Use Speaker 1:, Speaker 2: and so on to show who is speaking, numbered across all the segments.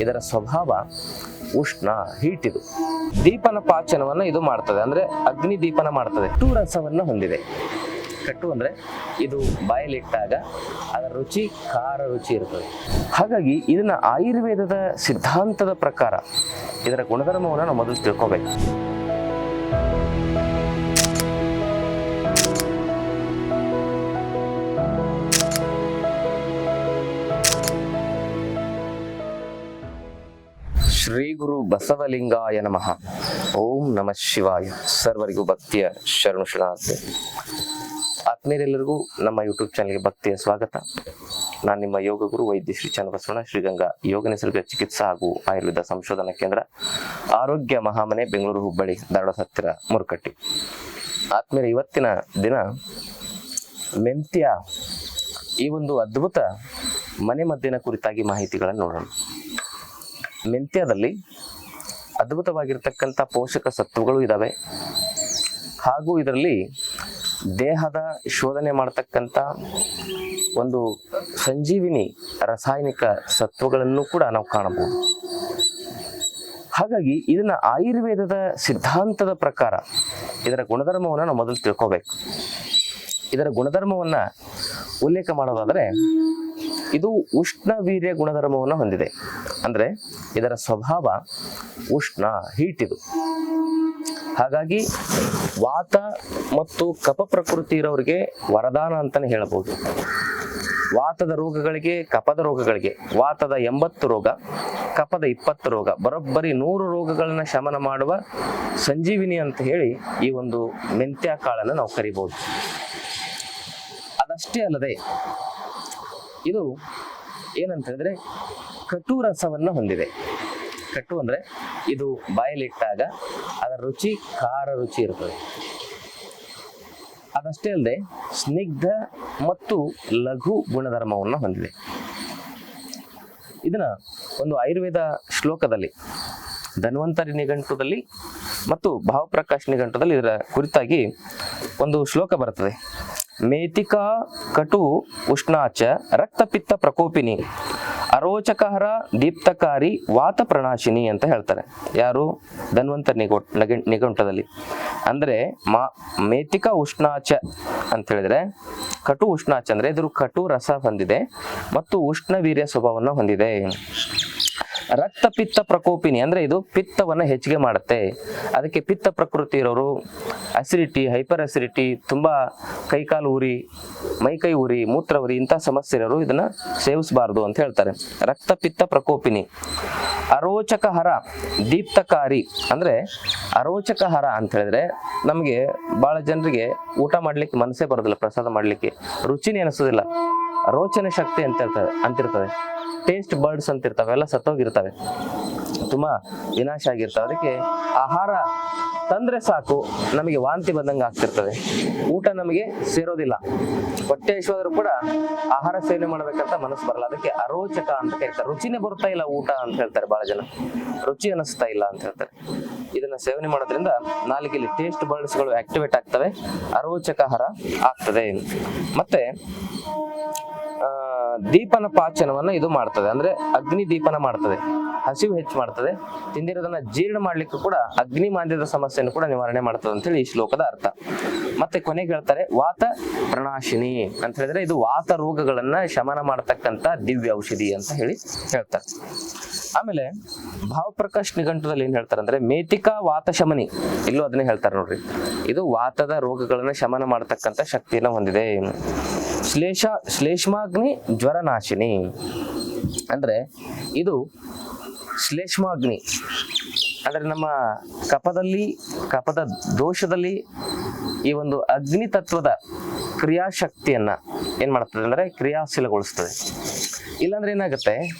Speaker 1: ಇದರ ಸ್ವಭಾವ ಉಷ್ಣ ಹೀಟ್ ಇದು. ದೀಪನ ಪಾಚನವನ್ನು ಇದು ಮಾಡ್ತದೆ. ಅಂದ್ರೆ ಅಗ್ನಿ ದೀಪನ ಮಾಡ್ತದೆ. ಕಟ್ಟು ರಸವನ್ನು ಹೊಂದಿದೆ. ಕಟ್ಟು ಅಂದ್ರೆ ಇದು ಬಾಯಲ್ಲಿಟ್ಟಾಗ ಅದರ ರುಚಿ, ಖಾರ ರುಚಿ ಇರ್ತದೆ. ಹಾಗಾಗಿ ಇದನ್ನ ಆಯುರ್ವೇದದ ಸಿದ್ಧಾಂತದ ಪ್ರಕಾರ ಇದರ ಗುಣಧರ್ಮವನ್ನು ನಾವು ಮೊದಲು ತಿಳ್ಕೊಬೇಕು. ಶ್ರೀ ಗುರು ಬಸವಲಿಂಗಾಯ ನಮಃ. ಓಂ ನಮಃ ಶಿವಾಯ. ಸರ್ವರಿಗೂ ಭಕ್ತಿಯ ಶರಣು ಶರಣಾರ್ಥಿ ಆತ್ಮೀಯರೆಲ್ಲರಿಗೂ ನಮ್ಮ ಯೂಟ್ಯೂಬ್ ಚಾನಲ್ಗೆ ಭಕ್ತಿಯ ಸ್ವಾಗತ. ನಾನು ನಿಮ್ಮ ಯೋಗ ಗುರು ವೈದ್ಯ ಶ್ರೀ ಚನ್ನಬಸವಣ್ಣ, ಶ್ರೀಗಂಗಾ ಯೋಗ ನಿಸರ್ಗ ಚಿಕಿತ್ಸಾ ಹಾಗೂ ಆಯುರ್ವೇದ ಸಂಶೋಧನಾ ಕೇಂದ್ರ, ಆರೋಗ್ಯ ಮಹಾಮನೆ, ಬೆಂಗಳೂರು ಹುಬ್ಬಳ್ಳಿ, ಧಾರವಾಡ ಹತ್ತಿರ ಮುರುಕಟ್ಟಿ. ಆತ್ಮೀಯರ, ಇವತ್ತಿನ ದಿನ ಮೆಂತ್ಯ ಈ ಒಂದು ಅದ್ಭುತ ಮನೆ ಮದ್ದಿನ ಕುರಿತಾಗಿ ಮಾಹಿತಿಗಳನ್ನು ನೋಡೋಣ. ಮೆಂತ್ಯದಲ್ಲಿ ಅದ್ಭುತವಾಗಿರ್ತಕ್ಕಂಥ ಪೋಷಕ ಸತ್ವಗಳು ಇದ್ದಾವೆ ಹಾಗೂ ಇದರಲ್ಲಿ ದೇಹದ ಶೋಧನೆ ಮಾಡತಕ್ಕಂಥ ಒಂದು ಸಂಜೀವಿನಿ ರಾಸಾಯನಿಕ ಸತ್ವಗಳನ್ನು ಕೂಡ ನಾವು ಕಾಣಬಹುದು. ಹಾಗಾಗಿ ಇದನ್ನ ಆಯುರ್ವೇದದ ಸಿದ್ಧಾಂತದ ಪ್ರಕಾರ ಇದರ ಗುಣಧರ್ಮವನ್ನು ನಾವು ಮೊದಲು ತಿಳ್ಕೋಬೇಕು. ಇದರ ಗುಣಧರ್ಮವನ್ನ ಉಲ್ಲೇಖ ಮಾಡೋದಾದರೆ ಇದು ಉಷ್ಣ ವೀರ್ಯ ಗುಣಧರ್ಮವನ್ನು ಹೊಂದಿದೆ. ಅಂದ್ರೆ ಇದರ ಸ್ವಭಾವ ಉಷ್ಣ ಹೀಟ್ ಇದು. ಹಾಗಾಗಿ ವಾತ ಮತ್ತು ಕಪ ಪ್ರಕೃತಿ ಇರೋರಿಗೆ ವರದಾನ ಅಂತಾನೆ ಹೇಳಬಹುದು. ವಾತದ ರೋಗಗಳಿಗೆ ಕಪದ ರೋಗಗಳಿಗೆ, ವಾತದ ಎಂಬತ್ತು ರೋಗ ಕಪದ ಇಪ್ಪತ್ತು ರೋಗ, ಬರೋಬ್ಬರಿ ನೂರು ರೋಗಗಳನ್ನ ಶಮನ ಮಾಡುವ ಸಂಜೀವಿನಿ ಅಂತ ಹೇಳಿ ಈ ಒಂದು ಮೆಂತ್ಯ ಕಾಳನ್ನು ನಾವು ಕರಿಬಹುದು. ಅದಷ್ಟೇ ಅಲ್ಲದೆ ಇದು ಏನಂತ ಹೇಳಿದ್ರೆ ಕಟು ರಸವನ್ನು ಹೊಂದಿದೆ. ಕಟು ಅಂದ್ರೆ ಇದು ಬಾಯಲ್ಲಿಟ್ಟಾಗ ಅದರ ರುಚಿ, ಖಾರ ರುಚಿ ಇರ್ತದೆ. ಅದಷ್ಟೇ ಅಲ್ಲದೆ ಸ್ನಿಗ್ಧ ಮತ್ತು ಲಘು ಗುಣಧರ್ಮವನ್ನು ಹೊಂದಿದೆ. ಇದನ್ನ ಒಂದು ಆಯುರ್ವೇದ ಶ್ಲೋಕದಲ್ಲಿ, ಧನ್ವಂತರಿ ನಿಘಂಟುದಲ್ಲಿ ಮತ್ತು ಭಾವಪ್ರಕಾಶ್ ನಿಘಂಟುದಲ್ಲಿ ಇದರ ಕುರಿತಾಗಿ ಒಂದು ಶ್ಲೋಕ ಬರುತ್ತದೆ ಮೇತಿಕಾ ಕಟು ಉಷ್ಣಾಚ ರಕ್ತಪಿತ್ತ ಪ್ರಕೋಪಿನಿ. ಅರೋಚಕಹರ, ದೀಪ್ತಕಾರಿ ವಾತ ಪ್ರಣಾಶಿನಿ ಅಂತ ಹೇಳ್ತಾರೆ. ಯಾರು? ಧನ್ವಂತ ನಿಗೋ ನಿಘಂಟದಲ್ಲಿ. ಅಂದ್ರೆ ಮಾ ಮೇತಿಕ ಉಷ್ಣಾಚ ಅಂತ ಹೇಳಿದ್ರೆ, ಕಟು ಉಷ್ಣಾಚ ಅಂದರೆ ಇದ್ರ ಕಟು ರಸ ಹೊಂದಿದೆ ಮತ್ತು ಉಷ್ಣ ವೀರ್ಯ ಸ್ವಭಾವವನ್ನು ಹೊಂದಿದೆ. ರಕ್ತ ಪಿತ್ತ ಪ್ರಕೋಪಿನಿ ಅಂದ್ರೆ ಇದು ಪಿತ್ತವನ್ನ ಹೆಚ್ಚಿಗೆ ಮಾಡುತ್ತೆ. ಅದಕ್ಕೆ ಪಿತ್ತ ಪ್ರಕೃತಿ ಇರೋರು ಅಸಿಡಿಟಿ, ಹೈಪರ್ ಅಸಿಡಿಟಿ, ತುಂಬಾ ಕೈಕಾಲು ಉರಿ ಮೈಕೈ ಉರಿ, ಮೂತ್ರ ಉರಿ ಇಂತಹ ಸಮಸ್ಯೆ ಇರೋರು ಇದನ್ನ ಸೇವಿಸಬಾರದು ಅಂತ ಹೇಳ್ತಾರೆ. ರಕ್ತ ಪಿತ್ತ ಪ್ರಕೋಪಿನಿ. ಅರೋಚಕ ಹರ ದೀಪ್ತಕಾರಿ ಅಂದ್ರೆ ಅರೋಚಕ ಹರ ಅಂತ ಹೇಳಿದ್ರೆ ನಮಗೆ ಬಹಳ ಜನರಿಗೆ ಊಟ ಮಾಡ್ಲಿಕ್ಕೆ ಮನಸ್ಸೇ ಬರೋದಿಲ್ಲ, ಪ್ರಸಾದ ಮಾಡ್ಲಿಕ್ಕೆ. ರುಚಿನೇ ಅನಿಸೋದಿಲ್ಲ. ರೋಚನ ಶಕ್ತಿ ಅಂತ ಇರ್ತದೆ ಅಂತಿರ್ತದೆ. ಟೇಸ್ಟ್ ಬರ್ಡ್ಸ್ ಅಂತ ಇರ್ತವೆ, ಎಲ್ಲ ಸತ್ತೋಗಿರ್ತವೆ. ತುಂಬಾ ವಿನಾಶ ಆಗಿರ್ತವೆ. ಅದಕ್ಕೆ ಆಹಾರ ತಂದ್ರೆ ಸಾಕು, ನಮಗೆ ವಾಂತಿ ಬಂದಂಗೆ ಆಗ್ತಿರ್ತದೆ. ಊಟ ನಮಗೆ ಸೇರೋದಿಲ್ಲ. ಹೊಟ್ಟೆ ಹಸಿವಾದ್ರೂ ಕೂಡ ಆಹಾರ ಸೇವನೆ ಮಾಡ್ಬೇಕಂತ ಮನಸ್ಸು ಬರಲ್ಲ. ಅದಕ್ಕೆ ಅರೋಚಕ ಅಂತ ಕರೀತಾರೆ ರುಚಿನೇ ಬರ್ತಾ ಇಲ್ಲ ಊಟ ಅಂತ ಹೇಳ್ತಾರೆ ಬಹಳ ಜನ. ರುಚಿ ಅನಿಸ್ತಾ ಇಲ್ಲ ಅಂತ ಹೇಳ್ತಾರೆ. ಇದನ್ನ ಸೇವನೆ ಮಾಡೋದ್ರಿಂದ ನಾಲಿಗೆಯಲ್ಲಿ ಟೇಸ್ಟ್ ಬರ್ಡ್ಸ್ಗಳು ಆಕ್ಟಿವೇಟ್ ಆಗ್ತವೆ. ಅರೋಚಕ ಆಹಾರ ಆಗ್ತದೆ. ಮತ್ತೆ ದೀಪನ ಪಾಚನವನ್ನ ಇದು ಮಾಡ್ತದೆ. ಅಂದ್ರೆ ಅಗ್ನಿ ದೀಪನ ಮಾಡ್ತದೆ. ಹಸಿವು ಹೆಚ್ಚು ಮಾಡ್ತದೆ. ತಿಂದಿರೋದನ್ನ ಜೀರ್ಣ ಮಾಡ್ಲಿಕ್ಕೂ ಕೂಡ ಅಗ್ನಿ ಮಾಂದ್ಯದ ಸಮಸ್ಯೆಯನ್ನು ಕೂಡ ನಿವಾರಣೆ ಮಾಡ್ತದೆ ಅಂತ ಹೇಳಿ ಈ ಶ್ಲೋಕದ ಅರ್ಥ. ಮತ್ತೆ ಕೊನೆಗೆ ಹೇಳ್ತಾರೆ, ವಾತ ಪ್ರಣಾಶಿನಿ ಅಂತ ಹೇಳಿದ್ರೆ ಇದು ವಾತ ರೋಗಗಳನ್ನ ಶಮನ ಮಾಡತಕ್ಕಂತ ದಿವ್ಯ ಔಷಧಿ ಅಂತ ಹೇಳಿ ಹೇಳ್ತಾರೆ. ಆಮೇಲೆ ಭಾವಪ್ರಕಾಶ್ ನಿಘಂಟದಲ್ಲಿ ಏನ್ ಹೇಳ್ತಾರೆ ಅಂದ್ರೆ ಮೇತಿಕಾ ವಾತ ಶಮನಿ. ಇಲ್ಲೂ ಅದನ್ನೇ ಹೇಳ್ತಾರೆ ನೋಡ್ರಿ. ಇದು ವಾತದ ರೋಗಗಳನ್ನ ಶಮನ ಮಾಡತಕ್ಕಂತ ಶಕ್ತಿಯನ್ನ ಹೊಂದಿದೆ. ಶ್ಲೇಷ, ಶ್ಲೇಷ್ಮಾಗ್ನಿ, ಜ್ವರನಾಶಿನಿ. ಅಂದ್ರೆ ಇದು ಶ್ಲೇಷ್ಮಾಗ್ನಿ. ಅಂದ್ರೆ ನಮ್ಮ ಕಪದಲ್ಲಿ, ಕಪದ ದೋಷದಲ್ಲಿ ಈ ಒಂದು ಅಗ್ನಿ ತತ್ವದ ಕ್ರಿಯಾಶಕ್ತಿಯನ್ನ ಏನ್ ಮಾಡ್ತದೆ ಅಂದ್ರೆ ಕ್ರಿಯಾಶೀಲಗೊಳಿಸ್ತದೆ. ಇಲ್ಲಾಂದ್ರೆ ಏನಾಗುತ್ತೆ?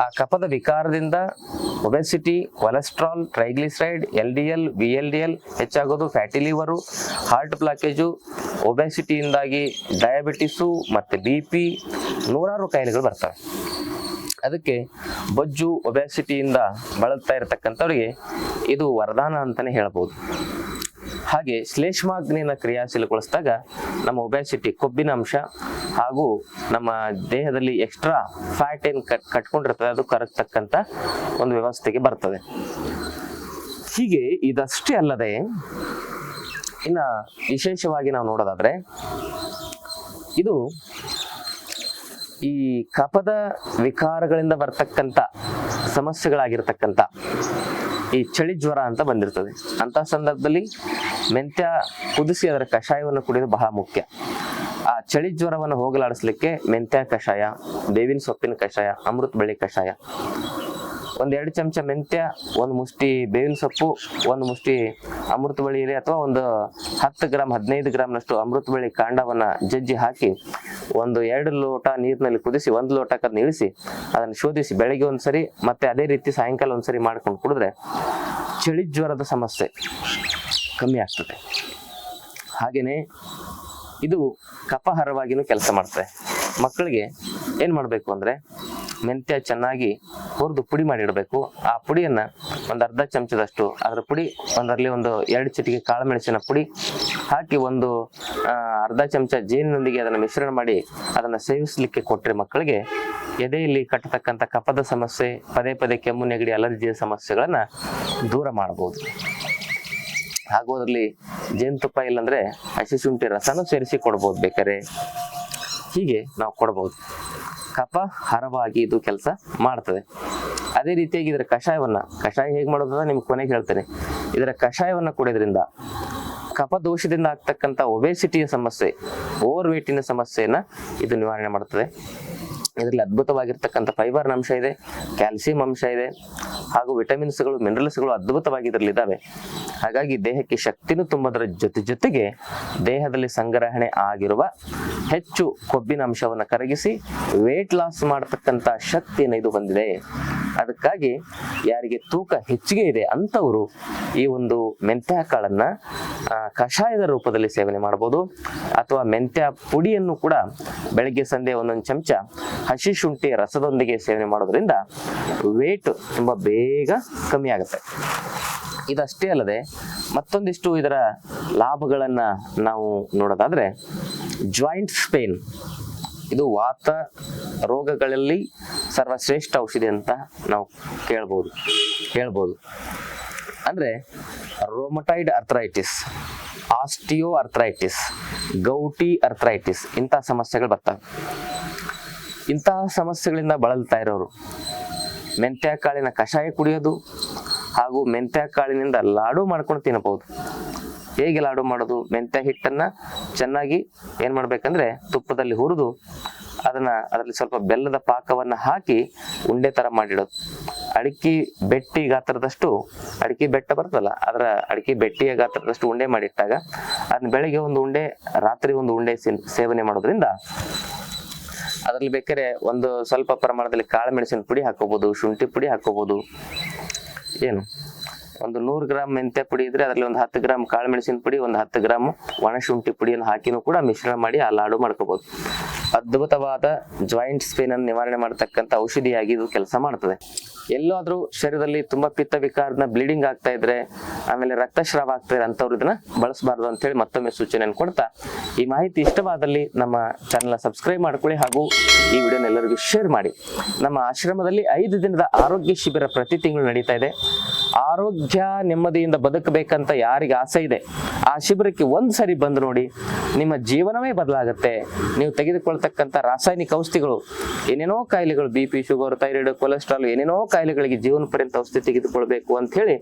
Speaker 1: ಆ ಕಫದ ವಿಕಾರದಿಂದ obesity, cholesterol triglyceride L D L V L D L ಹೆಚ್ಚಾಗೋದು fatty liver, heart blockage, ಒಬೆಸಿಟಿಯಿಂದಾಗಿ ಡಯಾಬಿಟಿಸು ಮತ್ತು ಬಿ ಪಿ ನೂರಾರು ಕಾಯಿಲೆಗಳು ಬರ್ತವೆ. ಅದಕ್ಕೆ ಬೊಜ್ಜು, ಒಬೆಸಿಟಿಯಿಂದ ಬಳಲ್ತಾ ಇರತಕ್ಕಂಥವ್ರಿಗೆ ಇದು ವರದಾನ ಅಂತಲೇ ಹೇಳ್ಬೋದು. ಹಾಗೆ ಶ್ಲೇಷ್ಮಾಗ್ನಿಯನ್ನು ಕ್ರಿಯಾಶೀಲಗೊಳಿಸಿದಾಗ ನಮ್ಮ ಒಬೆಸಿಟಿ ಕೊಬ್ಬಿನ ಅಂಶ ಹಾಗೂ ನಮ್ಮ ದೇಹದಲ್ಲಿ ಎಕ್ಸ್ಟ್ರಾ ಫ್ಯಾಟ್ ಏನು ಕಟ್ ಕಟ್ಕೊಂಡಿರ್ತದೆ, ಅದು ಕರಗ್ತಕ್ಕಂಥ ಒಂದು ವ್ಯವಸ್ಥೆಗೆ ಬರ್ತದೆ. ಹೀಗೆ ಇದಷ್ಟೇ ಅಲ್ಲದೆ ಇನ್ನ ವಿಶೇಷವಾಗಿ ನಾವು ನೋಡೋದಾದ್ರೆ ಇದು ಈ ಕಪದ ವಿಕಾರಗಳಿಂದ ಬರ್ತಕ್ಕಂಥ ಸಮಸ್ಯೆಗಳಾಗಿರ್ತಕ್ಕಂಥ ಈ ಚಳಿ ಜ್ವರ ಅಂತ ಬಂದಿರ್ತದೆ. ಅಂತ ಸಂದರ್ಭದಲ್ಲಿ ಮೆಂತ್ಯ ಕುದಿಸಿ ಅದರ ಕಷಾಯವನ್ನು ಕುಡಿಯೋದು ಬಹಳ ಮುಖ್ಯ. ಆ ಚಳಿ ಜ್ವರವನ್ನು ಹೋಗಲಾಡಿಸ್ಲಿಕ್ಕೆ ಮೆಂತ್ಯ ಕಷಾಯ, ಬೇವಿನ ಸೊಪ್ಪಿನ ಕಷಾಯ, ಅಮೃತ ಬಳ್ಳಿ ಕಷಾಯ. ಒಂದ್ ಎರಡು ಚಮಚ ಮೆಂತ್ಯ, ಒಂದು ಮುಷ್ಟಿ ಬೇವಿನ ಸೊಪ್ಪು, ಒಂದು ಮುಷ್ಟಿ ಅಮೃತ ಬಳ್ಳಿ ಇರಿ ಅಥವಾ ಒಂದು ಹತ್ತು ಗ್ರಾಮ್ ಹದಿನೈದು ಗ್ರಾಮ್ನಷ್ಟು ಅಮೃತ ಬಳ್ಳಿ ಕಾಂಡವನ್ನು ಜಜ್ಜಿ ಹಾಕಿ ಒಂದು ಎರಡು ಲೋಟ ನೀರಿನಲ್ಲಿ ಕುದಿಸಿ, ಒಂದು ಲೋಟಕ್ಕೆ ಅದನ್ನ ಇಳಿಸಿ ಅದನ್ನು ಶೋಧಿಸಿ ಬೆಳಗ್ಗೆ ಒಂದ್ಸರಿ ಮತ್ತೆ ಅದೇ ರೀತಿ ಸಾಯಂಕಾಲ ಒಂದ್ಸರಿ ಮಾಡ್ಕೊಂಡು ಕುಡಿದ್ರೆ ಚಳಿ ಜ್ವರದ ಸಮಸ್ಯೆ. ಕಮ್ಮಿ ಆಗ್ತದೆ. ಹಾಗೆಯೇ ಇದು ಕಫಹರವಾಗಿನೂ ಕೆಲಸ ಮಾಡ್ತದೆ. ಮಕ್ಕಳಿಗೆ ಏನು ಮಾಡಬೇಕು ಅಂದರೆ ಮೆಂತ್ಯ ಚೆನ್ನಾಗಿ ಹುರಿದು ಪುಡಿ ಮಾಡಿಡಬೇಕು. ಆ ಪುಡಿಯನ್ನು ಒಂದು ಅರ್ಧ ಚಮಚದಷ್ಟು ಅದರ ಪುಡಿ, ಒಂದರಲ್ಲಿ ಒಂದು ಎರಡು ಚಿಟಿಕೆ ಕಾಳು ಮೆಣಸಿನ ಪುಡಿ ಹಾಕಿ ಒಂದು ಅರ್ಧ ಚಮಚ ಜೇನಿನೊಂದಿಗೆ ಅದನ್ನು ಮಿಶ್ರಣ ಮಾಡಿ ಅದನ್ನು ಸೇವಿಸಲಿಕ್ಕೆ ಕೊಟ್ಟರೆ ಮಕ್ಕಳಿಗೆ ಎದೆಯಲ್ಲಿ ಕಟ್ಟತಕ್ಕಂಥ ಕಫದ ಸಮಸ್ಯೆ, ಪದೇ ಪದೇ ಕೆಮ್ಮು, ನೆಗಡಿ, ಅಲರ್ಜಿಯ ಸಮಸ್ಯೆಗಳನ್ನು ದೂರ ಮಾಡಬಹುದು ಹಾಗೂ ಅದರಲ್ಲಿ ಜೇನುತುಪ್ಪ ಇಲ್ಲಾಂದ್ರೆ ಹಸಿ ಶುಂಠಿ ರಸನೂ ಸೇರಿಸಿ ಕೊಡ್ಬೋದು ಬೇಕಾರೆ ಹೀಗೆ ನಾವು ಕೊಡ್ಬೋದು. ಕಫ ಹರವಾಗಿ ಇದು ಕೆಲಸ ಮಾಡ್ತದೆ. ಅದೇ ರೀತಿಯಾಗಿ ಇದರ ಕಷಾಯವನ್ನ, ಕಷಾಯ ಹೇಗೆ ಮಾಡೋದು ನಿಮ್ಗೆ ಕೊನೆಗೆ ಹೇಳ್ತೇನೆ. ಇದರ ಕಷಾಯವನ್ನ ಕುಡಿಯೋದ್ರಿಂದ ಕಫ ದೋಷದಿಂದ ಆಗ್ತಕ್ಕಂಥ ಒಬೆಸಿಟಿಯ ಸಮಸ್ಯೆ ಓವರ್ ವೇಟಿನ ಸಮಸ್ಯೆಯನ್ನ ಇದು ನಿವಾರಣೆ ಮಾಡ್ತದೆ. ಇದರಲ್ಲಿ ಅದ್ಭುತವಾಗಿರ್ತಕ್ಕಂಥ ಫೈಬರ್ ಅಂಶ ಇದೆ ಕ್ಯಾಲ್ಸಿಯಂ ಅಂಶ ಇದೆ, ಹಾಗೂ ವಿಟಮಿನ್ಸ್ಗಳು ಮಿನರಲ್ಸ್ಗಳು ಅದ್ಭುತವಾಗಿ ಇದರಲ್ಲಿ ಇದ್ದಾವೆ. ಹಾಗಾಗಿ ದೇಹಕ್ಕೆ ಶಕ್ತಿನೂ ತುಂಬೋದರ ಜೊತೆ ಜೊತೆಗೆ ದೇಹದಲ್ಲಿ ಸಂಗ್ರಹಣೆ ಆಗಿರುವ ಹೆಚ್ಚು ಕೊಬ್ಬಿನ ಅಂಶವನ್ನು ಕರಗಿಸಿ ವೇಟ್ ಲಾಸ್ ಮಾಡತಕ್ಕಂಥ ಶಕ್ತಿಯನ್ನು ಇದು ಹೊಂದಿದೆ. ಅದಕ್ಕಾಗಿ ಯಾರಿಗೆ ತೂಕ ಹೆಚ್ಚಿಗೆ ಇದೆ ಅಂಥವರು ಈ ಒಂದು ಮೆಂತ್ಯ ಕಾಳನ್ನು ಕಷಾಯದ ರೂಪದಲ್ಲಿ ಸೇವನೆ ಮಾಡಬಹುದು. ಅಥವಾ ಮೆಂತ್ಯ ಪುಡಿಯನ್ನು ಕೂಡ ಬೆಳಗ್ಗೆ, ಸಂಜೆ ಒಂದೊಂದು ಚಮಚ ಹಸಿ ಶುಂಠಿ ರಸದೊಂದಿಗೆ ಸೇವನೆ ಮಾಡೋದ್ರಿಂದ ವೇಟ್ ತುಂಬ ಬೇಗ ಕಮ್ಮಿ ಆಗುತ್ತೆ. ಇದಷ್ಟೇ ಅಲ್ಲದೆ ಮತ್ತೊಂದಿಷ್ಟು ಇದರ ಲಾಭಗಳನ್ನು ನಾವು ನೋಡೋದಾದರೆ ಜಾಯಿಂಟ್ಸ್ ಪೇನ್ ಇದು ವಾತ ರೋಗಗಳಲ್ಲಿ ಸರ್ವಶ್ರೇಷ್ಠ ಔಷಧಿ ಅಂತ ನಾವು ಕೇಳ್ಬೋದು. ಹೇಳ್ಬೋದು. ಅಂದರೆ rheumatoid arthritis osteoarthritis gouty arthritis ಇಂಥ ಸಮಸ್ಯೆಗಳು ಬರ್ತವೆ. ಇಂತಹ ಸಮಸ್ಯೆಗಳಿಂದ ಬಳಲ್ತಾ ಇರೋರು ಮೆಂತ್ಯ ಕಾಳಿನ ಕಷಾಯ ಕುಡಿಯೋದು ಹಾಗೂ ಮೆಂತ್ಯ ಕಾಳಿನಿಂದ ಲಾಡು ಮಾಡ್ಕೊಂಡು ತಿನ್ನಬಹುದು. ಹೇಗೆ ಲಾಡು ಮಾಡೋದು? ಮೆಂತ್ಯ ಹಿಟ್ಟನ್ನು ಚೆನ್ನಾಗಿ ಏನು ಮಾಡಬೇಕಂದ್ರೆ ತುಪ್ಪದಲ್ಲಿ ಹುರಿದು ಅದನ್ನ ಅದರಲ್ಲಿ ಸ್ವಲ್ಪ ಬೆಲ್ಲದ ಪಾಕವನ್ನ ಹಾಕಿ ಉಂಡೆ ತರ ಮಾಡಿಡೋದು. ಅಡಿಕೆ ಬೆಟ್ಟಿ ಗಾತ್ರದಷ್ಟು ಅಡಿಕೆ ಬೆಟ್ಟ ಬರ್ತಲ್ಲ ಅದರ ಅಡಿಕೆ ಬೆಟ್ಟಿಯ ಗಾತ್ರದಷ್ಟು ಉಂಡೆ ಮಾಡಿಟ್ಟಾಗ ಅದನ್ನ ಬೆಳಗ್ಗೆ ಒಂದು ಉಂಡೆ, ರಾತ್ರಿ ಒಂದು ಉಂಡೆ ಸೇವನೆ ಮಾಡೋದ್ರಿಂದ ಅದರಲ್ಲಿ ಬೇಕಾದ್ರೆ ಒಂದು ಸ್ವಲ್ಪ ಪ್ರಮಾಣದಲ್ಲಿ ಕಾಳು ಮೆಣಸಿನ ಪುಡಿ ಹಾಕೋಬಹುದು ಶುಂಠಿ ಪುಡಿ ಹಾಕೋಬಹುದು ಏನು? ಒಂದು ನೂರು ಗ್ರಾಮ್ ಮೆಂತೆ ಪುಡಿ ಇದ್ರೆ ಅದರಲ್ಲಿ ಒಂದು ಹತ್ತು ಗ್ರಾಮ್ ಕಾಳು ಮೆಣಸಿನ ಪುಡಿ, ಒಂದು ಹತ್ತು ಗ್ರಾಮ್ ಒಣ ಶುಂಠಿ ಪುಡಿಯನ್ನು ಹಾಕಿನೂ ಕೂಡ ಮಿಶ್ರಣ ಮಾಡಿ ಆ ಲಾಡು ಮಾಡ್ಕೋಬಹುದು ಅದ್ಭುತವಾದ ಜಾಯಿಂಟ್ಸ್ ಪೇನ್ ಅನ್ನು ನಿವಾರಣೆ ಮಾಡತಕ್ಕಂಥ ಔಷಧಿಯಾಗಿ ಇದು ಕೆಲಸ ಮಾಡ್ತದೆ. ಎಲ್ಲಾದ್ರೂ ಶರೀರದಲ್ಲಿ ತುಂಬಾ ಪಿತ್ತ ವಿಕಾರದ ಬ್ಲೀಡಿಂಗ್ ಆಗ್ತಾ ಇದ್ರೆ, ಆಮೇಲೆ ರಕ್ತಸ್ರಾವ ಆಗ್ತಾ ಇದೆ ಅಂತವ್ರು ಇದನ್ನ ಬಳಸಬಾರ್ದು ಅಂತ ಹೇಳಿ ಮತ್ತೊಮ್ಮೆ ಸೂಚನೆಯನ್ನು ಕೊಡ್ತಾ, ಈ ಮಾಹಿತಿ ಇಷ್ಟವಾದಲ್ಲಿ ನಮ್ಮ ಚಾನೆಲ್ ಸಬ್ಸ್ಕ್ರೈಬ್ ಮಾಡ್ಕೊಳ್ಳಿ ಹಾಗೂ ಈ ವಿಡಿಯೋನ ಎಲ್ಲರಿಗೂ ಶೇರ್ ಮಾಡಿ. ನಮ್ಮ ಆಶ್ರಮದಲ್ಲಿ ಐದು ದಿನದ ಆರೋಗ್ಯ ಶಿಬಿರ ಪ್ರತಿ ತಿಂಗಳು ನಡೀತಾ ಇದೆ. ಆರೋಗ್ಯ ನೆಮ್ಮದಿಯಿಂದ ಬದುಕಬೇಕಂತ ಯಾರಿಗೆ ಆಸೆ ಇದೆ, ಆ ಶಿಬಿರಕ್ಕೆ ಒಂದು ಸರಿ ಬಂದು ನೋಡಿ ನಿಮ್ಮ ಜೀವನವೇ ಬದಲಾಗುತ್ತೆ. ನೀವು ತೆಗೆದುಕೊಳ್ತಕ್ಕಂಥ ರಾಸಾಯನಿಕ ಔಷಧಿಗಳು, ಏನೇನೋ ಕಾಯಿಲೆಗಳು, B P, sugar, thyroid, cholesterol, ಏನೇನೋ ಕಾಯಿಲೆಗಳಿಗೆ ಜೀವನ ಪರ್ಯಂತ ಔಷಧಿ ತೆಗೆದುಕೊಳ್ಬೇಕು ಅಂತ ಹೇಳಿ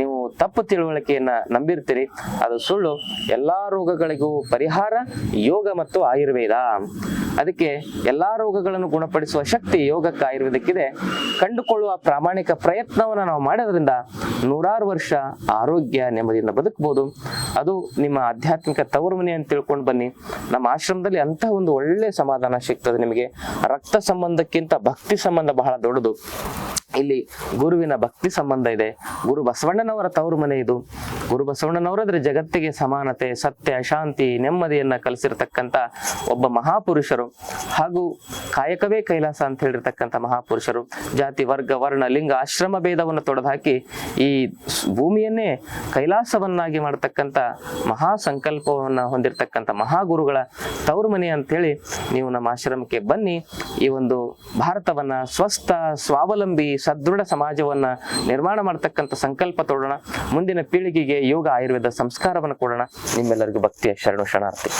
Speaker 1: ನೀವು ತಪ್ಪು ತಿಳುವಳಿಕೆಯನ್ನ ನಂಬಿರ್ತೀರಿ. ಅದು ಸುಳ್ಳು. ಎಲ್ಲಾ ರೋಗಗಳಿಗೂ ಪರಿಹಾರ, ಯೋಗ ಮತ್ತು ಆಯುರ್ವೇದ. ಅದಕ್ಕೆ ಎಲ್ಲಾ ರೋಗಗಳನ್ನು ಗುಣಪಡಿಸುವ ಶಕ್ತಿ ಯೋಗಕ್ಕೆ ಆಯುರ್ವೇದಕ್ಕಿದೆ. ಕಂಡುಕೊಳ್ಳುವ ಪ್ರಾಮಾಣಿಕ ಪ್ರಯತ್ನವನ್ನು ನಾವು ಮಾಡೋದ್ರಿಂದ ನೂರಾರು ವರ್ಷ ಆರೋಗ್ಯ ನೆಮ್ಮದಿಯಿಂದ ಬದುಕಬಹುದು ಅದು ನಿಮ್ಮ ಆಧ್ಯಾತ್ಮಿಕ ತವರು ಮನೆ ಅಂತ ತಿಳ್ಕೊಂಡು ಬನ್ನಿ. ನಮ್ಮ ಆಶ್ರಮದಲ್ಲಿ ಅಂತಹ ಒಂದು ಒಳ್ಳೆ ಸಮಾಧಾನ ಸಿಗ್ತದೆ ನಿಮಗೆ. ರಕ್ತ ಸಂಬಂಧಕ್ಕಿಂತ ಭಕ್ತಿ ಸಂಬಂಧ ಬಹಳ ದೊಡ್ಡದು. ಇಲ್ಲಿ ಗುರುವಿನ ಭಕ್ತಿ ಸಂಬಂಧ ಇದೆ. ಗುರು ಬಸವಣ್ಣನವರ ತವರು ಮನೆ ಇದು. ಗುರು ಬಸವಣ್ಣನವರಾದ್ರೆ ಜಗತ್ತಿಗೆ ಸಮಾನತೆ, ಸತ್ಯ, ಶಾಂತಿ, ನೆಮ್ಮದಿಯನ್ನ ಕಲಿಸಿರ್ತಕ್ಕಂಥ ಒಬ್ಬ ಮಹಾಪುರುಷರು. ಹಾಗೂ ಕಾಯಕವೇ ಕೈಲಾಸ ಅಂತ ಹೇಳಿರ್ತಕ್ಕಂಥ ಮಹಾಪುರುಷರು. ಜಾತಿ, ವರ್ಗ, ವರ್ಣ, ಲಿಂಗ, ಆಶ್ರಮ ಭೇದವನ್ನು ತೊಡೆದುಹಾಕಿ ಈ ಭೂಮಿಯನ್ನೇ ಕೈಲಾಸವನ್ನಾಗಿ ಮಾಡತಕ್ಕಂಥ ಮಹಾ ಸಂಕಲ್ಪವನ್ನ ಹೊಂದಿರತಕ್ಕಂಥ ಮಹಾಗುರುಗಳ ತವರು ಮನೆ ಅಂತೇಳಿ ನೀವು ನಮ್ಮ ಆಶ್ರಮಕ್ಕೆ ಬನ್ನಿ. ಈ ಒಂದು ಭಾರತವನ್ನ ಸ್ವಸ್ಥ, ಸ್ವಾವಲಂಬಿ ಸದೃಢ ಸಮಾಜವನ್ನ ನಿರ್ಮಾಣ ಮಾಡತಕ್ಕಂಥ ಸಂಕಲ್ಪ ತೋಡೋಣ. ಮುಂದಿನ ಪೀಳಿಗೆಗೆ ಯೋಗ, ಆಯುರ್ವೇದ ಸಂಸ್ಕಾರವನ್ನು ಕೊಡೋಣ. ನಿಮ್ಮೆಲ್ಲರಿಗೂ ಭಕ್ತಿಯ ಶರಣು ಶರಣಾರ್ಥಿ.